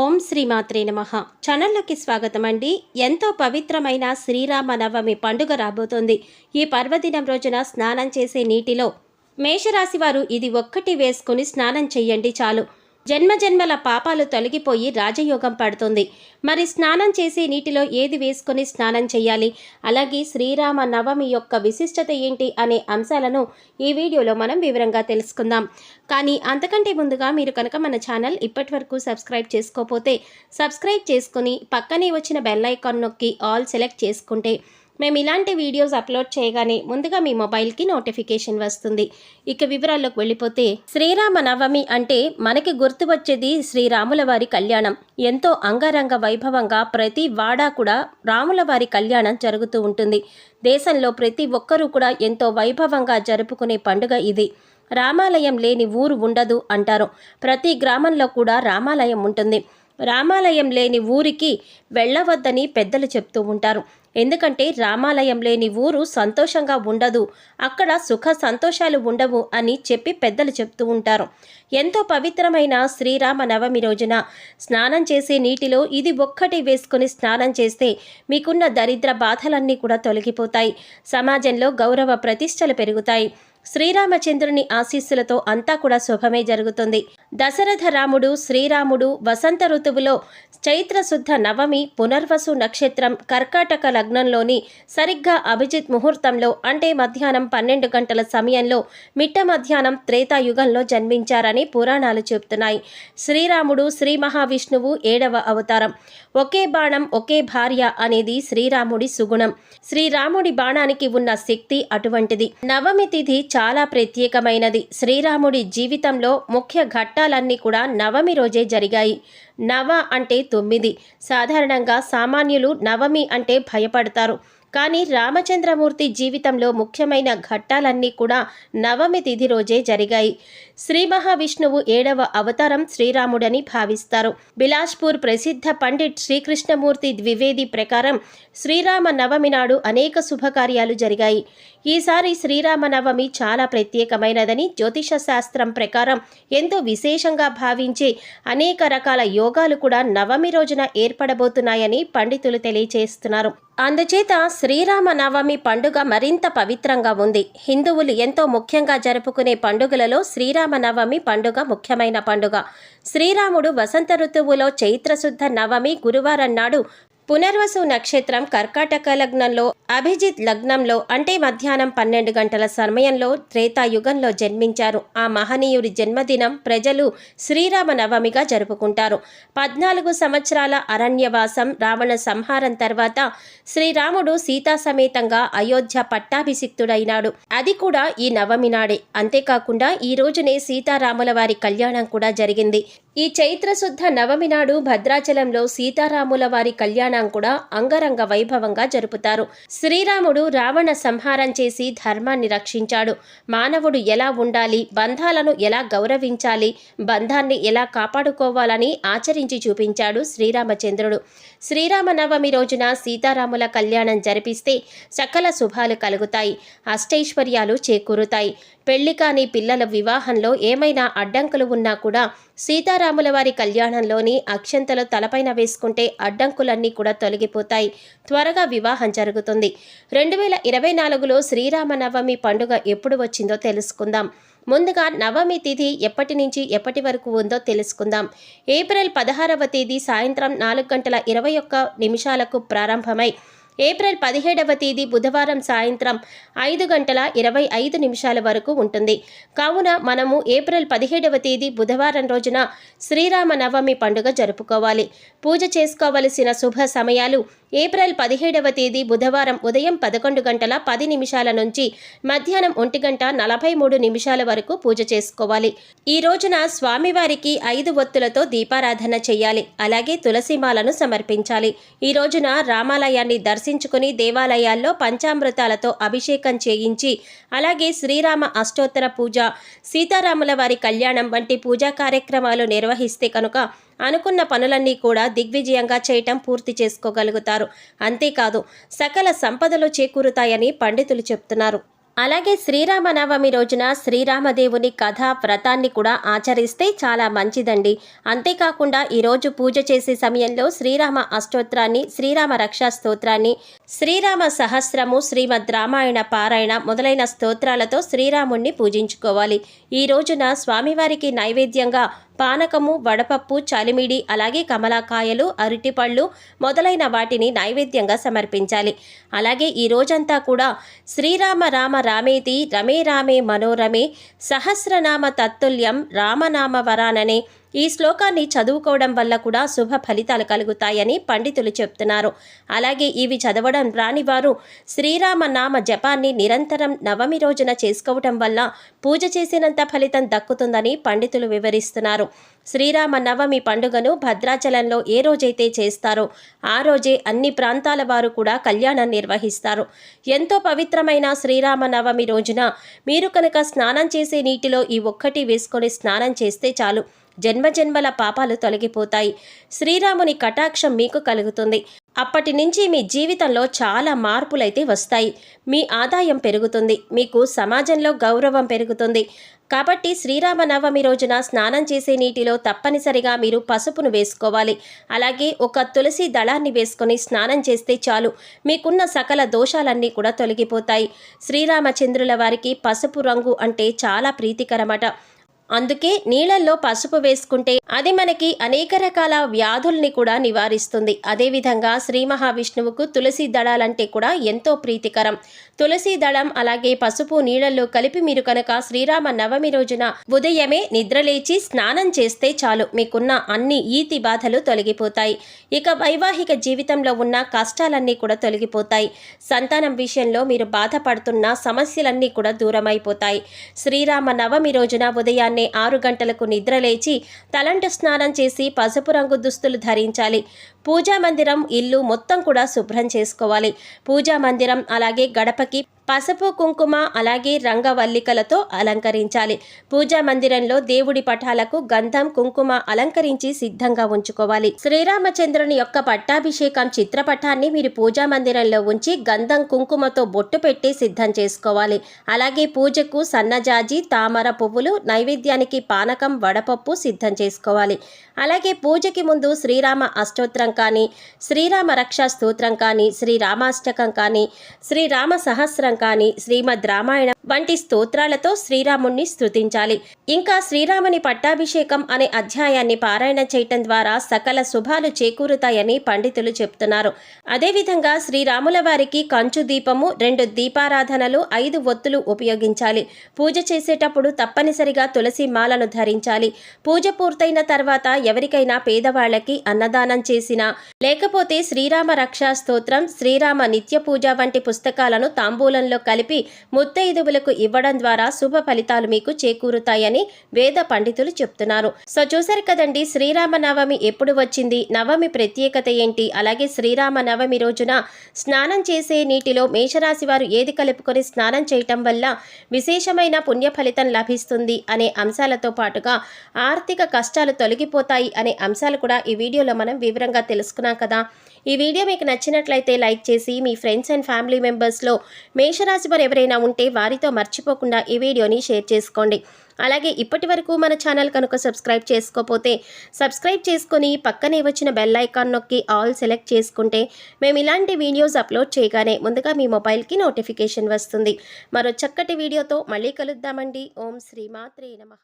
ఓం శ్రీమాత్రే నమ. ఛానల్లోకి స్వాగతం అండి ఎంతో పవిత్రమైన శ్రీరామ నవమి పండుగ రాబోతోంది. ఈ పర్వదినం రోజున స్నానం చేసే నీటిలో మేషరాశి వారు ఇది ఒక్కటి వేసుకుని స్నానం చెయ్యండి చాలు. జన్మజన్మల పాపాలు తొలగిపోయి రాజయోగం పడుతుంది. మరి స్నానం చేసే నీటిలో ఏది వేసుకొని స్నానం చేయాలి? అలాగే శ్రీరామ నవమి యొక్క విశిష్టత ఏంటి అనే అంశాలను ఈ వీడియోలో మనం వివరంగా తెలుసుకుందాం. కానీ అంతకంటే ముందుగా మీరు కనుక మన ఛానల్ ఇప్పటి వరకు సబ్స్క్రైబ్ చేసుకోకపోతే సబ్స్క్రైబ్ చేసుకుని పక్కనే వచ్చిన బెల్ ఐకాన్ నొక్కి ఆల్ సెలెక్ట్ చేసుకుంటే మేము ఇలాంటి వీడియోస్ అప్లోడ్ చేయగానే ముందుగా మీ మొబైల్కి నోటిఫికేషన్ వస్తుంది. ఇక వివరాల్లోకి వెళ్ళిపోతే శ్రీరామ నవమి అంటే మనకి గుర్తు వచ్చేది శ్రీరాముల వారి కళ్యాణం. ఎంతో అంగరంగ వైభవంగా ప్రతి వాడా కూడా రాముల వారి కళ్యాణం జరుగుతూ ఉంటుంది. దేశంలో ప్రతి ఒక్కరూ కూడా ఎంతో వైభవంగా జరుపుకునే పండుగ ఇది. రామాలయం లేని ఊరు ఉండదు అంటారు. ప్రతి గ్రామంలో కూడా రామాలయం ఉంటుంది. రామాలయం లేని ఊరికి వెళ్ళవద్దని పెద్దలు చెప్తూ ఉంటారు. ఎందుకంటే రామాలయం లేని ఊరు సంతోషంగా ఉండదు. అక్కడ సుఖ సంతోషాలు ఉండవు అని చెప్పి పెద్దలు చెప్తూ ఉంటారు. ఎంతో పవిత్రమైన శ్రీరామ నవమి రోజున స్నానం చేసే నీటిలో ఇది ఒక్కటి వేసుకుని స్నానం చేస్తే మీకున్న దరిద్ర బాధలన్నీ కూడా తొలగిపోతాయి. సమాజంలో గౌరవ ప్రతిష్టలు పెరుగుతాయి. శ్రీరామచంద్రుని ఆశీస్సులతో అంతా కూడా శుభమే జరుగుతుంది. దశరథ రాముడు శ్రీరాముడు వసంత ఋతువులో చైత్రశుద్ధ నవమి పునర్వసు నక్షత్రం కర్కాటక లగ్నంలోని సరిగ్గా అభిజిత్ ముహూర్తంలో అంటే మధ్యాహ్నం పన్నెండు గంటల సమయంలో మిట్ట మధ్యాహ్నం త్రేతాయుగంలో జన్మించారని పురాణాలు చెబుతున్నాయి. శ్రీరాముడు శ్రీ మహావిష్ణువు ఏడవ అవతారం. ఒకే బాణం ఒకే భార్య అనేది శ్రీరాముడి సుగుణం. శ్రీరాముడి బాణానికి ఉన్న శక్తి అటువంటిది. నవమి తిథి చాలా ప్రత్యేకమైనది. శ్రీరాముడి జీవితంలో ముఖ్య ఘట్టాలన్నీ కూడా నవమి రోజే జరిగాయి. నవ అంటే తొమ్మిది. సాధారణంగా సామాన్యులు నవమి అంటే భయపడతారు. కానీ రామచంద్రమూర్తి జీవితంలో ముఖ్యమైన ఘట్టాలన్నీ కూడా నవమి తిథి రోజే జరిగాయి. శ్రీ మహావిష్ణువు ఏడవ అవతారం శ్రీరాముడని భావిస్తారు. బిలాస్పూర్ ప్రసిద్ధ పండిట్ శ్రీకృష్ణమూర్తి ద్వివేది ప్రకారం శ్రీరామ నవమి నాడు అనేక శుభకార్యాలు జరిగాయి. ఈసారి శ్రీరామ నవమి చాలా ప్రత్యేకమైనదని జ్యోతిష శాస్త్రం ప్రకారం ఎంతో విశేషంగా భావించే అనేక రకాల యోగాలు కూడా నవమి రోజున ఏర్పడబోతున్నాయని పండితులు తెలియజేస్తున్నారు అందుచేత శ్రీరామ నవమి పండుగ మరింత పవిత్రంగా ఉంది. హిందువులు ఎంతో ముఖ్యంగా జరుపుకునే పండుగలలో శ్రీరామ నవమి పండుగ ముఖ్యమైన పండుగ. శ్రీరాముడు వసంత ఋతువులో చైత్రశుద్ధ నవమి గురువారం నాడు పునర్వసు నక్షత్రం కర్కాటక లగ్నంలో అభిజిత్ లగ్నంలో అంటే మధ్యాహ్నం పన్నెండు గంటల సమయంలో త్రేతాయుగంలో జన్మించారు. ఆ మహనీయుడి జన్మదినం ప్రజలు శ్రీరామ నవమిగా జరుపుకుంటారు. పద్నాలుగు సంవత్సరాల అరణ్యవాసం రావణ సంహారం తర్వాత శ్రీరాముడు సీతా సమేతంగా అయోధ్య పట్టాభిషిక్తుడైనాడు. అది కూడా ఈ నవమి నాడే. అంతేకాకుండా ఈ రోజునే సీతారాముల వారి కళ్యాణం కూడా జరిగింది. ఈ చైత్రశుద్ధ నవమి నాడు భద్రాచలంలో సీతారాముల వారి కళ్యాణం కూడా అంగరంగ వైభవంగా జరుపుతారు. శ్రీరాముడు రావణ సంహారం చేసి ధర్మాన్ని రక్షించాడు. మానవుడు ఎలా ఉండాలి? బంధాలను ఎలా గౌరవించాలి? బంధాన్ని ఎలా కాపాడుకోవాలని ఆచరించి చూపించాడు శ్రీరామచంద్రుడు. శ్రీరామ నవమి రోజున సీతారాముల కళ్యాణం జరిపిస్తే సకల శుభాలు కలుగుతాయి. అష్టైశ్వర్యాలు చేకూరుతాయి. పెళ్ళి కాని పిల్లల వివాహంలో ఏమైనా అడ్డంకులు ఉన్నా కూడా సీతారాముల వారి కళ్యాణంలోని అక్షంతలు తలపైన వేసుకుంటే అడ్డంకులన్నీ కూడా తొలగిపోతాయి. త్వరగా వివాహం జరుగుతుంది. రెండు వేల ఇరవై నాలుగులో శ్రీరామనవమి పండుగ ఎప్పుడు వచ్చిందో తెలుసుకుందాం. ముందుగా నవమి తిథి ఎప్పటి నుంచి ఎప్పటి వరకు ఉందో తెలుసుకుందాం. ఏప్రిల్ పదహారవ తేదీ సాయంత్రం నాలుగు గంటల ఇరవై ఒక్క నిమిషాలకు ప్రారంభమై ఏప్రిల్ పదిహేడవ తేదీ బుధవారం సాయంత్రం ఐదు గంటల ఇరవై ఐదు నిమిషాల వరకు ఉంటుంది. కావున మనము ఏప్రిల్ పదిహేడవ తేదీ బుధవారం రోజున శ్రీరామ నవమి పండుగ జరుపుకోవాలి. పూజ చేసుకోవలసిన శుభ సమయాలు ఏప్రిల్ పదిహేడవ తేదీ బుధవారం ఉదయం పదకొండు గంటల పది నిమిషాల నుంచి మధ్యాహ్నం ఒంటి గంట నలభై మూడు నిమిషాల వరకు పూజ చేసుకోవాలి. ఈ రోజున స్వామివారికి ఐదు ఒత్తులతో దీపారాధన చేయాలి. అలాగే తులసిమాలను సమర్పించాలి. ఈ రోజున రామాలయాన్ని దర్శించుకుని దేవాలయాల్లో పంచామృతాలతో అభిషేకం చేయించి అలాగే శ్రీరామ అష్టోత్తర పూజ సీతారాముల వారి కళ్యాణం వంటి పూజా కార్యక్రమాలు నిర్వహిస్తే కనుక అనుకున్న పనులన్నీ కూడా దిగ్విజయంగా చేయటం పూర్తి చేసుకోగలుగుతారు. అంతేకాదు సకల సంపదలు చేకూరుతాయని పండితులు చెప్తున్నారు. అలాగే శ్రీరామనవమి రోజున శ్రీరామదేవుని కథ వ్రతాన్ని కూడా ఆచరిస్తే చాలా మంచిదండి. అంతేకాకుండా ఈరోజు పూజ చేసే సమయంలో శ్రీరామ అష్టోత్రాన్ని శ్రీరామ రక్షా స్తోత్రాన్ని శ్రీరామ సహస్రము శ్రీమద్ రామాయణ పారాయణ మొదలైన స్తోత్రాలతో శ్రీరాముణ్ణి పూజించుకోవాలి. ఈ రోజున స్వామివారికి నైవేద్యంగా పానకము వడపప్పు చలిమిడి అలాగే కమలాకాయలు అరటిపళ్ళు మొదలైన వాటిని నైవేద్యంగా సమర్పించాలి. అలాగే ఈ రోజంతా కూడా శ్రీరామ రామ రామేతి రమే రామే మనోరమే సహస్రనామ తత్తుల్యం రామనామ వరాననే ఈ శ్లోకాన్ని చదువుకోవడం వల్ల కూడా శుభ ఫలితాలు కలుగుతాయని పండితులు చెప్తున్నారు. అలాగే ఇవి చదవడం రానివారు శ్రీరామ నామ జపాన్ని నిరంతరం నవమి రోజున చేసుకోవటం వల్ల పూజ చేసినంత ఫలితం దక్కుతుందని పండితులు వివరిస్తున్నారు. శ్రీరామ నవమి పండుగను భద్రాచలంలో ఏ రోజైతే చేస్తారో ఆ రోజే అన్ని ప్రాంతాల వారు కూడా కళ్యాణం నిర్వహిస్తారు. ఎంతో పవిత్రమైన శ్రీరామ నవమి రోజున మీరు కనుక స్నానం చేసే నీటిలో ఈ ఒక్కటి వేసుకొని స్నానం చేస్తే చాలు. జన్మజన్మల పాపాలు తొలగిపోతాయి. శ్రీరాముని కటాక్షం మీకు కలుగుతుంది. అప్పటి నుంచి మీ జీవితంలో చాలా మార్పులైతే వస్తాయి. మీ ఆదాయం పెరుగుతుంది. మీకు సమాజంలో గౌరవం పెరుగుతుంది. కాబట్టి శ్రీరామనవమి రోజున స్నానం చేసే నీటిలో తప్పనిసరిగా మీరు పసుపును వేసుకోవాలి. అలాగే ఒక తులసి దళాన్ని వేసుకొని స్నానం చేస్తే చాలు. మీకున్న సకల దోషాలన్నీ కూడా తొలగిపోతాయి. శ్రీరామచంద్రుల వారికి పసుపు రంగు అంటే చాలా ప్రీతికరమట. అందుకే నీళ్ళల్లో పసుపు వేసుకుంటే అది మనకి అనేక రకాల వ్యాధుల్ని కూడా నివారిస్తుంది. అదేవిధంగా శ్రీ మహావిష్ణువుకు తులసి దళాలంటే కూడా ఎంతో ప్రీతికరం. తులసి దళం అలాగే పసుపు నీళ్ళల్లో కలిపి మీరు కనుక శ్రీరామ నవమి రోజున ఉదయమే నిద్రలేచి స్నానం చేస్తే చాలు. మీకున్న అన్ని ఈతి బాధలు తొలగిపోతాయి. ఇక వైవాహిక జీవితంలో ఉన్న కష్టాలన్నీ కూడా తొలగిపోతాయి. సంతానం విషయంలో మీరు బాధపడుతున్న సమస్యలన్నీ కూడా దూరమైపోతాయి. శ్రీరామ నవమి రోజున ఉదయాన్నే ఆరు గంటలకు నిద్రలేచి తలంటు స్నానం చేసి పసుపు రంగు దుస్తులు ధరించాలి. పూజా మందిరం ఇల్లు మొత్తం కూడా శుభ్రం చేసుకోవాలి. పూజా మందిరం అలాగే గడపకి పసుపు కుంకుమ అలాగే రంగవల్లికలతో అలంకరించాలి. పూజా మందిరంలో దేవుడి పటాలకు గంధం కుంకుమ అలంకరించి సిద్ధంగా ఉంచుకోవాలి. శ్రీరామచంద్రుని యొక్క పట్టాభిషేకం చిత్రపటాన్ని మీరు పూజా మందిరంలో ఉంచి గంధం కుంకుమతో బొట్టు పెట్టి సిద్ధం చేసుకోవాలి. అలాగే పూజకు సన్నజాజి తామర పువ్వులు నైవేద్యానికి పానకం వడపప్పు సిద్ధం చేసుకోవాలి. అలాగే పూజకి ముందు శ్రీరామ అష్టోత్రం కానీ శ్రీరామ రక్షా స్తోత్రం కానీ శ్రీరామాష్టకం కానీ శ్రీరామ సహస్రం కానీ శ్రీమద్ రామాయణం వంటి స్తోత్రాలతో శ్రీరాముణ్ణి స్తుతించాలి. ఇంకా శ్రీరాముని పట్టాభిషేకం అనే అధ్యాయాన్ని పారాయణ చేయటం ద్వారా సకల శుభాలు చేకూరుతాయని పండితులు చెప్తున్నారు. అదేవిధంగా శ్రీరాముల వారికి కంచు దీపము రెండు దీపారాధనలు ఐదు ఒత్తులు ఉపయోగించాలి. పూజ చేసేటప్పుడు తప్పనిసరిగా తులసి మాలను ధరించాలి. పూజ పూర్తయిన తర్వాత ఎవరికైనా పేదవాళ్ళకి అన్నదానం చేసినా లేకపోతే శ్రీరామ రక్షా స్తోత్రం శ్రీరామ నిత్య పూజ వంటి పుస్తకాలను తాంబూలంలో కలిపి ముత్తైదువులకు ఇవ్వడం ద్వారా శుభ ఫలితాలు మీకు చేకూరుతాయని వేద పండితులు చెప్తున్నారు. సో చూసారు కదండి శ్రీరామ నవమి ఎప్పుడు వచ్చింది? నవమి ప్రత్యేకత ఏంటి? అలాగే శ్రీరామ నవమి రోజున స్నానం చేసే నీటిలో మేషరాశి వారు ఏది కలుపుకొని స్నానం చేయటం వల్ల విశేషమైన పుణ్య ఫలితం లభిస్తుంది అనే అంశాలతో పాటుగా ఆర్థిక కష్టాలు తొలగిపోతాయి అనే అంశాలు కూడా ఈ వీడియోలో మనం వివరంగా తెలుసుకున్నాం కదా. ఈ వీడియో మీకు నచ్చినట్లయితే లైక్ చేసి మీ ఫ్రెండ్స్ అండ్ ఫ్యామిలీ మెంబర్స్లో మేషరాశి వారు ఎవరైనా ఉంటే వారితో మర్చిపోకుండా ఈ వీడియోని షేర్ చేసుకోండి. అలాగే ఇప్పటి వరకు మన ఛానల్ కనుక సబ్స్క్రైబ్ చేసుకోకపోతే సబ్స్క్రైబ్ చేసుకొని పక్కనే వచ్చిన బెల్ ఐకాన్ నొక్కి ఆల్ సెలెక్ట్ చేసుకుంటే మేము ఇలాంటి వీడియోస్ అప్లోడ్ చేయగానే ముందుగా మీ మొబైల్కి నోటిఫికేషన్ వస్తుంది. మరో చక్కటి వీడియోతో మళ్ళీ కలుద్దామండి. ఓం శ్రీమాత్రే నమ.